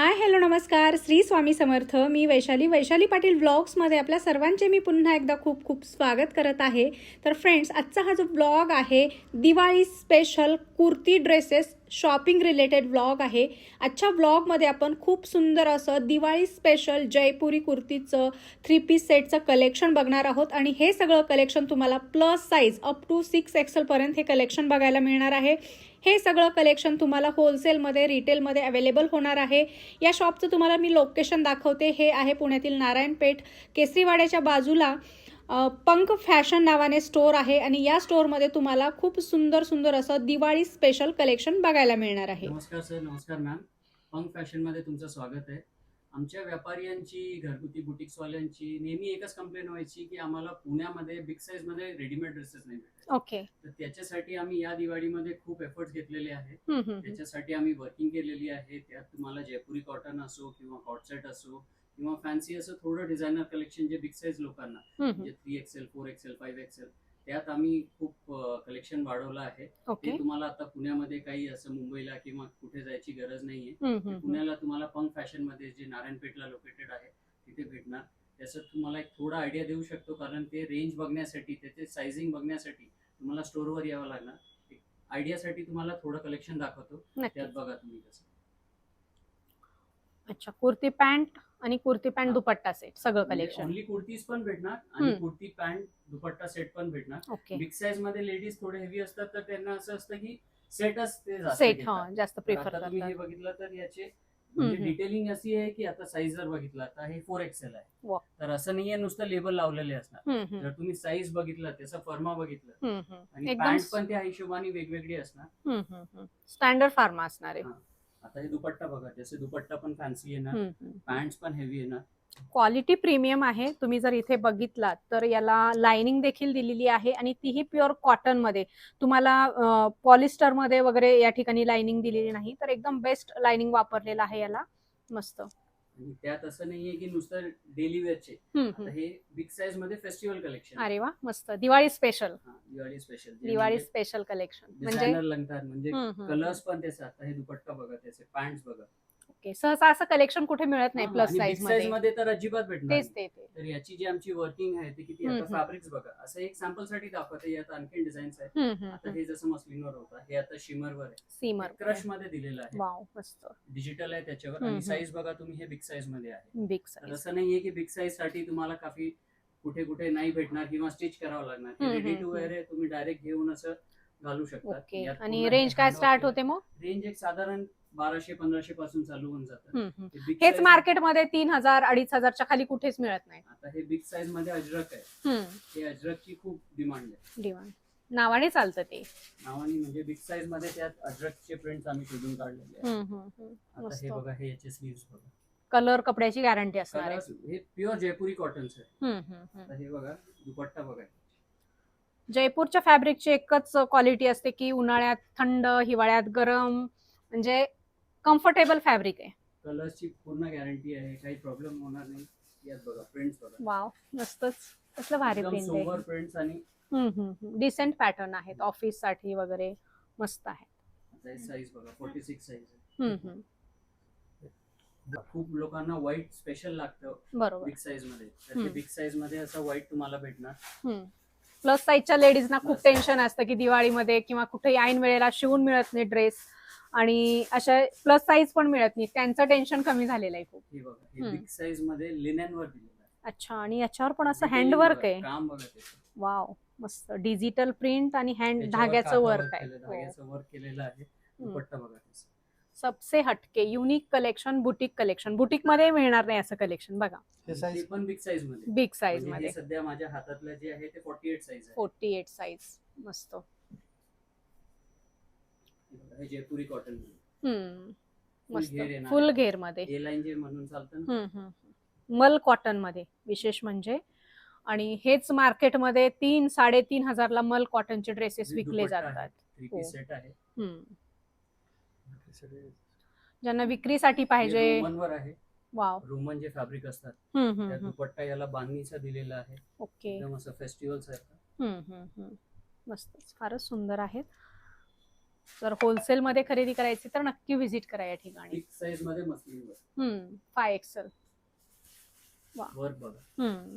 Hi hello नमस्कार श्री स्वामी समर्थ. मी वैशाली. वैशाली पाटील ब्लॉग्समध्ये आपल्या सर्वांचे मी पुन्हा एकदा खूप खूप स्वागत करत आहे. तर फ्रेंड्स आजचा हा जो ब्लॉग आहे Diwali special kurti dresses shopping related blog आहे. आजच्या ब्लॉगमध्ये आपण खूप सुंदर असं दिवाळी स्पेशल जयपुरी कुर्तीचं थ्री पीस सेटचं कलेक्शन बघणार आहोत. आणि हे सगळं कलेक्शन तुम्हाला plus size up to six एक्सलपर्यंत हे कलेक्शन बघायला मिळणार आहे. हे सगळं कलेक्शन तुम्हाला होलसेलमध्ये रिटेलमध्ये अवेलेबल होणार आहे. या शॉप शॉपचं तुम्हाला मी लोकेशन दाखवते. हे आहे पुण्यातील नारायणपेठ. केसरीवाड्याच्या बाजूला पंक पंख फॅशन नावाने स्टोर आहे आणि या स्टोअरमध्ये तुम्हाला खूप सुंदर सुंदर असं दिवाळी स्पेशल कलेक्शन बघायला मिळणार आहे. नमस्कार सर नमस्कार मॅम पंक फॅशनमध्ये तुमचं स्वागत आहे. आमच्या व्यापाऱ्यांची घरगुती बुटिक्सवाल्यांची नेहमी एकच कंप्लेन व्हायची की आम्हाला पुण्यामध्ये बिग साईजमध्ये रेडीमेड ड्रेसेस नाही भेटत. ओके तर त्याच्यासाठी आम्ही या दिवाळीमध्ये खूप एफर्ट्स घेतलेले आहेत. त्याच्यासाठी आम्ही वर्किंग केलेली आहे. त्यात तुम्हाला जयपुरी कॉटन असो किंवा कॉटसेट असो किंवा फॅन्सी असं थोडं डिझायनर कलेक्शन जे बिग साईज लोकांना म्हणजे three XL four XL five XL त्यात आम्ही खूप कलेक्शन वाढवलं आहे. ते तुम्हाला आता पुण्यामध्ये काही असं मुंबईला किंवा कुठे जायची गरज नाहीये. पुण्याला तुम्हाला पंक फॅशनमध्ये जे नारायणपेठला लोकेटेड आहे तिथे भेटणार. त्याचं तुम्हाला एक थोडा आयडिया देऊ शकतो कारण ते रेंज बघण्यासाठी त्याचे सायझिंग बघण्यासाठी तुम्हाला स्टोअरवर यावं लागणार. आयडियासाठी तुम्हाला थोडं कलेक्शन दाखवतो. त्यात बघा तुम्ही कसं. अच्छा कुर्ती पॅन्ट? आणि कुर्ती पॅन्ट दुपट्टा सेट सगळं कलेक्शन ओनली कुर्तीज पण भेटणार आणि हम्म. कुर्ती पॅन्ट दुपट्टा सेट पण भेटणार. ओके. बिग साईजमध्ये लेडीज थोडे हेवी असतात तर त्यांना असं असतं की सेटच ते जास्त सेट घेतात. हा जास्त तर प्रिफर आता तुम्ही हे करतात. बघितलं तर याचे हम्म. डिटेलिंग अशी आहे की आता साईज जर बघितला तर हे फोर एक्सेल आहे. वा. तर असं नाहीये नुसतं लेबल लावलेले असणार. हम्म, हम्म, जर तुम्ही साईज बघितलं त्याचा फर्मा बघितलं हम्म, हम्म. आणि एकदम पॅन्ट पण त्या हिशोबाने वेगवेगळी असणार. स्टँडर्ड फार्मा असणार आहे. आता हे दुपट्टा बघा जसे दुपट्टा पण फॅन्सी येणार. पॅन्ट पण हेवी येणार क्वालिटी प्रीमियम आहे. तुम्ही जर इथे बघितलात तर याला लाइनिंग देखील दिलेली आहे आणि तीही प्युअर कॉटनमध्ये. तुम्हाला पॉलिस्टरमध्ये वगैरे या ठिकाणी लाइनिंग दिलेली नाही तर एकदम बेस्ट लाइनिंग वापरलेलं आहे याला. मस्त. आणि त्यात असं नाहीये की नुसतं डेली वेअरचे. आता. हे बिग साईजमध्ये फेस्टिवल कलेक्शन अरे वा मस्त. Diwali special Diwali special Diwali special collection म्हणजे डिझायनर लागतात म्हणजे हम्म, हम्म, कलर्स पण त्याचे. आता हे दुपट्टा बघा त्याचे पॅन्ट बघा. ओके. सहसा असं कलेक्शन कुठे मिळत नाही प्लस साईजमध्ये. मध्ये तर अजिबात भेटणार तेच नाही. ते ते तर याची जी आमची वर्किंग आहे ती किती हम्म, आता हम्म. फॅब्रिक्स बघा. असं एक सॅम्पलसाठी दाखवते यात आणखी डिझाईन्स आहे हम्म, हम्म, आता हम्म. हे जसं मस्लिनवर होतं हे आता शिमरवर आहे. सीमर क्रशमध्ये दिलेलं आहे. वाव मस्त. डिजिटल आहे त्याच्यावर हम्म, आणि हम्म. साईज बघा तुम्ही हे बिग साईजमध्ये आहे. बिग तर साईज असं नाहीये की बिग साईजसाठी तुम्हाला काफी कुठे कुठे नाही भेटणार किंवा स्टिच करावं लागणार. रेडी हम्म, टू वेअर आहे तुम्ही डायरेक्ट घेऊन असं घालू शकता. ओके. आणि रेंज काय स्टार्ट. होते. मग? रेंज एक साधारण बाराशे पंधराशे पासून चालू होऊन जातं. हम्म, हम्म. big हेच मार्केटमध्ये तीन हजार अडीच हजारच्या खाली कुठेच मिळत नाही. आता हे बिग साईजमध्ये अजरक आहे. हे अजरकची खूप डिमांड आहे. डिमांड नावाने चालतं ते. नावाने म्हणजे बिग साईजमध्ये त्यात अजरकचे प्रिंट्स आम्ही शोधून काढलेले आहे. आता. हे बघा हे याचे स्लीव्स बघा. कलर कपड्याची गॅरंटी असणार हे प्युअर जयपुरी कॉटन्स आहे हे बघा दुपट्टा बघा. जयपूरच्या फॅब्रिकची एकच क्वालिटी असते की उन्हाळ्यात थंड हिवाळ्यात गरम म्हणजे कम्फर्टेबल फॅब्रिक आहे. कलर्सची पूर्ण गॅरंटी आहे. काही प्रॉब्लेम होणार नाही. यात बघा प्रिंट्स बघा. वाव मस्तच. कसलं भारी एकदम प्रिंट सोबर आहे प्रिंट्स आणि डिसेंट पॅटर्न आहेत. ऑफिससाठी वगैरे मस्त आहे साईज बघा फोर्टी सिक्स साईज हम्म, हम्म. खूप लोकांना व्हाईट स्पेशल लागतं बरोबर. बिग साईजमध्ये. तर हम्म. ते बिग साईजमध्ये असं व्हाईट तुम्हाला भेटणार. प्लस साईजच्या लेडीजना खूप टेन्शन असतं की दिवाळीमध्ये किंवा कुठे ऐन वेळेला शिवून मिळत नाही ड्रेस आणि अशा प्लस साईज पण मिळत नाही. त्यांचं टेन्शन कमी झालेलं आहे खूप. हे बघा हे हम्म. बिग साईजमध्ये लिनेन वर दिलेलं आहे. अच्छा आणि याच्यावर पण असं Detailing हँडवर्क बघा, आहे. काम बघा त्याचं. वाव मस्त. डिजिटल प्रिंट आणि हँड त्याच्यावर धाग्याचं काठावर वर्क आहे. हो. धाग्याचं वर्क केलेलं आहे. दुपट्टा बघा त्याचा. सबसे हटके युनिक कलेक्शन बुटीक कलेक्शन बुटीकमध्ये मिळणार नाही असं कलेक्शन बघा. हे ते पण बिग साईजमध्ये. बिग साईज म्हणजे मध्ये. सध्या माझ्या हातातलं जे आहे ते फोर्टी एट साईज आहे. फोर्टी एट साईज मस्त. हे जयपुरी कॉटन मस्त फुल. घेरमध्ये ए लाईन जे म्हणून चालतं ना. हम्म, हम्म. मल कॉटनमध्ये विशेष म्हणजे. आणि हेच मार्केटमध्ये तीन साडेतीन हजारला मल कॉटनचे ड्रेसेस विकले. जातात. थ्री हो. पीस सेट आहे. हम्म. ज्यांना विक्रीसाठी पाहिजे वाव. रोमन जे फॅब्रिक असतात त्या. दुपट्टा याला बांधणीचा दिलेला आहे. ओके. एकदम असं फेस्टिवल सारखं. हम्म, हम्म, हम्म. मस्तच फारच सुंदर आहेत. जर होलसेल मध्ये खरेदी करायची तर नक्की व्हिजिट करा या ठिकाणी. साईजमध्ये मस्लिन वर हम्म फाय एक्सेल वर्क बघा. हम्म.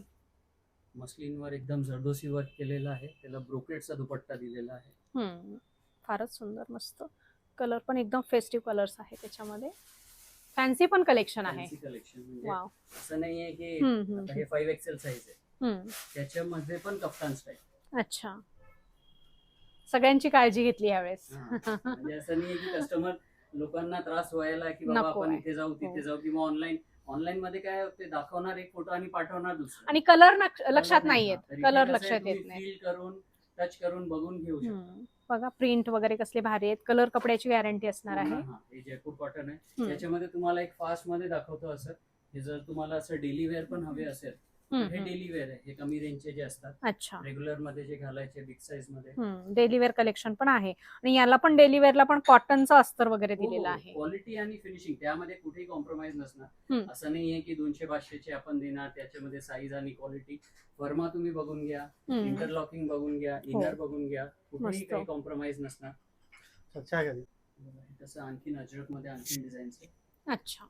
मस्लिन वर एकदम जरदोसी वर्क केलेलं आहे. त्याला ब्रोकेटचा दुपट्टा दिलेला आहे. हम्म फारच सुंदर मस्त. कलर पण एकदम फेस्टिव्ह कलर्स आहे त्याच्यामध्ये. फॅन्सी पण कलेक्शन आहे. कलेक्शन म्हणजे वाव असं नाहीये की हम्म, हम्म, आता हे फाईव्ह एक्सेल साईज आहे. हम्म. त्याच्यामध्ये पण कप्तान स्टाईल अच्छा. सगळ्यांची काळजी घेतली यावेळेस म्हणजे असं नाहीये की कस्टमर लोकांना त्रास व्हायला की बाबा नको आपण आहे. इथे जाऊ हो. तिथे जाऊ किंवा ऑनलाईन ऑनलाईन मध्ये काय ते दाखवणार एक फोटो आणि पाठवणार दुसरा. आणि कलर लक्षात नाही येत कलर लक्षात येत नाही करून टच करून बघून घेऊ शकता. हम्म. बघा प्रिंट वगैरे कसले भारी आहेत. कलर कपड्याची गॅरंटी असणार आहे. हा, हे जयपूर कॉटन आहे. हम्म. त्याच्यामध्ये तुम्हाला एक फास्टमध्ये दाखवतो असं. हे जर तुम्हाला असं डेली वेअर पण हवे असेल हे हम्म. डेली वेअर आहे हे कमी रेंजचे जे असतात अच्छा. रेग्युलरमध्ये जे घालायचे बिग साईजमध्ये. डेली वेअर कलेक्शन पण आहे. आणि याला पण डेली वेअरला पण कॉटनचं अस्तर वगैरे हो, दिलेलं आहे. क्वालिटी आणि फिनिशिंग त्यामध्ये कुठेही कॉम्प्रोमाइज नसणार. असं नाहीये की दोनशे पाचशेचे आपण देणार त्याच्यामध्ये साईज आणि क्वालिटी फर्मा तुम्ही बघून घ्या हम्म. इंटरलॉकिंग बघून घ्या इनर बघून घ्या कुठेही. काही कॉम्प्रोमाइज नसणार. अच्छा है हे तसं आणखीन अजरकमध्ये आणखीन डिझाईन्स आहे. अच्छा.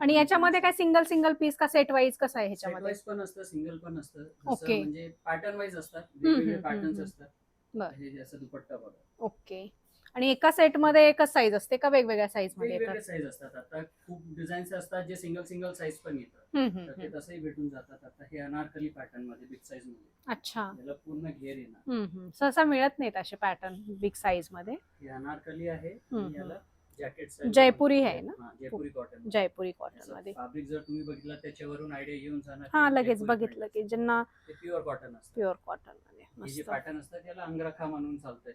आणि याच्यामध्ये काय सिंगल सिंगल पीस का सेट वाईज कसं आहे सेट ह्याच्यामध्ये? वाईज पण असतं सिंगल पण असतं. Okay. म्हणजे पॅटर्न वाईज असतात हम्म, वेगवेगळे हम्म, पॅटर्न्स हम्म. असतात. बरं. हे दुपट्टा बघा. ओके आणि एका सेटमध्ये एकच साईज असते का वेगवेगळ्या साईजमध्ये वेगवेगळे येतात? साईज असतात. आता खूप डिझाईन्स असतात जे सिंगल सिंगल साईज पण येतात. हम्म, हम्म, तर ते हम्म. तसंही भेटून जातात. आता हे अनारकली पॅटर्नमध्ये बिग साईजमध्ये. अच्छा. याला पूर्ण घेर येणार. हम्म, हम्म. सहसा मिळत नाहीत असे पॅटर्न बिग साईजमध्ये? हे अनारकली आहे. हम्म, याला जॅकेट जयपुरी आहे ना? जयपुरी कॉटन जयपुरी कॉटनमध्ये. फॅब्रिक जर तुम्ही बघितलं त्याच्यावरून आयडिया येऊन जाणार हा लगेच बघितलं की ज्यांना प्युअर कॉटन असतं. प्युअर कॉटनमध्ये. हे पॅटर्न असतात अंगरखा म्हणून चालतंय.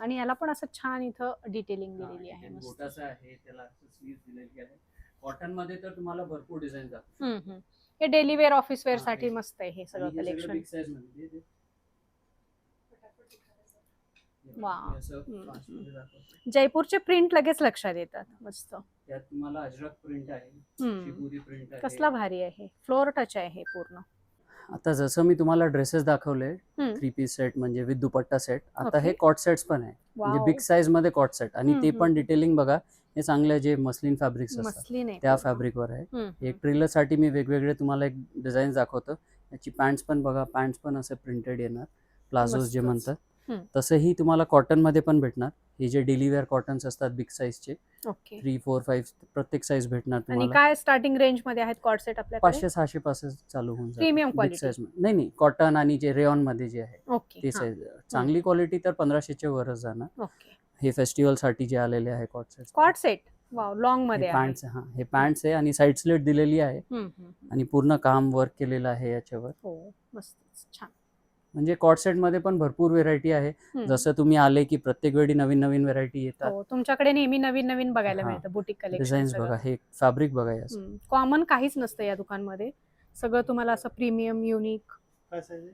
आणि याला पण असं छान इथं डिटेलिंग दिलेली आहे बोटाचं आहे त्याला स्लीव दिलेली आहे. कॉटनमध्ये तर तुम्हाला भरपूर डिझाईन जातात. हे डेली वेअर ऑफिस वेअर हा, साठी हे- मस्त आहे हे हे सगळं कलेक्शन बिग साईजमध्ये हे- हे- हे वा. हम्म, दाखवतो. जयपूरचे प्रिंट लगेच लक्षात येतात मस्त त्यात तुम्हाला अजरक प्रिंट आहे हम्म. प्रिंट आहे कसला भारी आहे फ्लोअर टच आहे हे पूर्ण आता जसं मी तुम्हाला ड्रेसेस दाखवले हम्म. थ्री पीस सेट म्हणजे विथ दुपट्टा सेट आता Okay. हे कॉट सेट्स पण आहे म्हणजे वाव. बिग साईजमध्ये कॉट सेट आणि हम्म, ते हम्म. पण डिटेलिंग बघा हे चांगले जे मस्लिन फॅब्रिक्स असतात मसलीन आहे त्या पूर्ण. फॅब्रिकवर आहे हम्म. एक ट्रेलरसाठी मी वेगवेगळे तुम्हाला एक डिझाईन दाखवतो याची पॅन्ट्स पण बघा पॅन्ट्स पण असे प्रिंटेड येणार प्लाझोज जे मस्तच. म्हणतात हम्म. तसंही तुम्हाला कॉटनमध्ये पण भेटणार. हे जे डेली वेअर कॉटन्स असतात बिग साईजचे थ्री फोर फाईव्ह प्रत्येक साईज भेटणार तुम्हाला. काय स्टार्टिंग रेंजमध्ये आहेत कॉर्ड सेट आपल्याकडे? पाचशे सहाशे पासून चालू होऊन size मध्ये. नाही नाही कॉटन आणि जे रेऑनमध्ये जे आहे ते हा, साईज चांगली क्वालिटी तर पंधराशेच्या वरच जाणार. हे फेस्टिवलसाठी जे आलेले आहे cot set cord set wow लॉंगमध्ये आहे. पॅन्ट्स हा हे पॅन्ट्स आहे आणि साईड स्लेट दिलेली आहे. आणि पूर्ण काम वर्क केलेलं आहे याच्यावर. हो मस्त छान. म्हणजे कॉट सेटमध्ये पण भरपूर व्हेरायटी आहे. जसं तुम्ही आले की प्रत्येक वेळी नवीन नवीन व्हेरायटी येतात. हो तुमच्याकडे नेहमी नवीन नवीन बघायला. मिळतं बुटीक डिझाईन्स बघा हे फॅब्रिक बघा कॉमन काहीच नसतं या दुकानमध्ये. सगळं तुम्हाला असं प्रीमियम युनिक?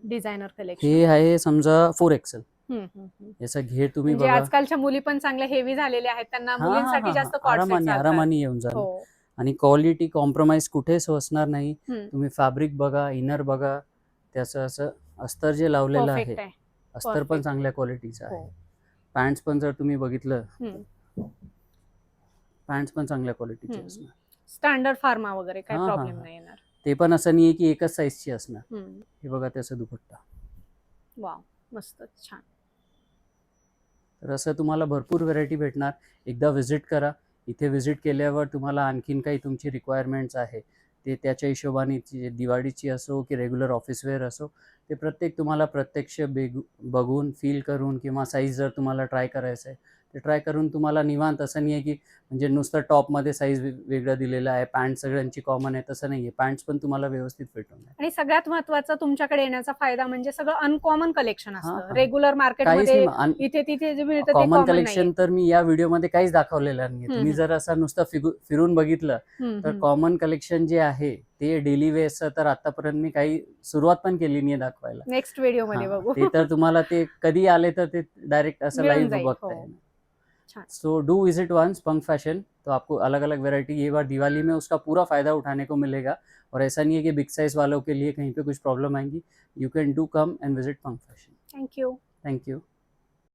डिझायनर कलेक्शन हे आहे समजा फोर एक्सेल याचा घेर तुम्ही म्हणजे बघा. आजकालच्या मुली पण चांगल्या हेवी झालेल्या आहेत. त्यांना मुलींसाठी जास्त आरामाने आरामाने येऊन जाणार हो. आणि क्वालिटी कॉम्प्रोमाइज कुठेच असणार नाही. तुम्ही फॅब्रिक बघा इनर बघा त्याचं असं अस्तर जे लावलेलं आहे अस्तर पण. चांगल्या क्वालिटीचं हो. आहे पॅन्ट्स पण जर तुम्ही बघितलं. पॅन्ट्स पण चांगल्या क्वालिटीचे. असणार. स्टँडर्ड फार्मा वगैरे काही हा, हा, प्रॉब्लेम हा. नाही येणार. ते पण असं नाही की एकच साईजची असणार. हे बघा त्याचं दुपट्टा. वाव मस्त छान. तर असं तुम्हाला भरपूर व्हेरायटी भेटणार. एकदा व्हिजिट करा. इथे व्हिजिट केल्यावर तुम्हाला आणखीन काही तुमची रिक्वायरमेंट्स आहे. ते त्याच्या हिशोबाने ती दिवाळीची असो की रेग्युलर ऑफिस वेअर असो ते प्रत्येक तुम्हाला प्रत्यक्ष बेग बघून फील करून किंवा साईज जर तुम्हाला ट्राय करायचं आहे ते ट्राय करून तुम्हाला निवांत असं नाही आहे की म्हणजे नुसतं टॉपमध्ये साईज वेगळं दिलेलं आहे पॅन्ट सगळ्यांची कॉमन आहे तसं नाही आहे पॅन्ट्स पण तुम्हाला व्यवस्थित जाईल. आणि सगळ्यात महत्त्वाचा तुमच्याकडे येण्याचा फायदा म्हणजे सगळं अनकॉमन कलेक्शन हा, असतं. हा. रेग्युलर मार्केटमध्ये आणि इथे तिथे जे मिळतं ते कॉमन कलेक्शन तर मी या व्हिडिओमध्ये काहीच दाखवलेलं नाही तुम्ही. जर असं नुसतं फिरून बघितलं तर कॉमन कलेक्शन जे आहे ते डेली वेअरचं तर आतापर्यंत मी काही सुरुवात पण केली नाही दाखवायला. नेक्स्ट व्हिडिओमध्ये हाँ, बघू. ते तर तुम्हाला ते कधी आले तर ते डायरेक्ट असं लाईव्ह जाईल, so do visit once punk fashion तो आपको अलग अलग वेरायटी ये बार दिवाली में उसका पूरा फ़ायदा उठाने को मिलेगा। और ऐसा नहीं है कि बिग साइज़ वालों के लिए कहीं पे कुछ प्रॉब्लम आएँगी। You can do come and visit punk fashion thank you thank you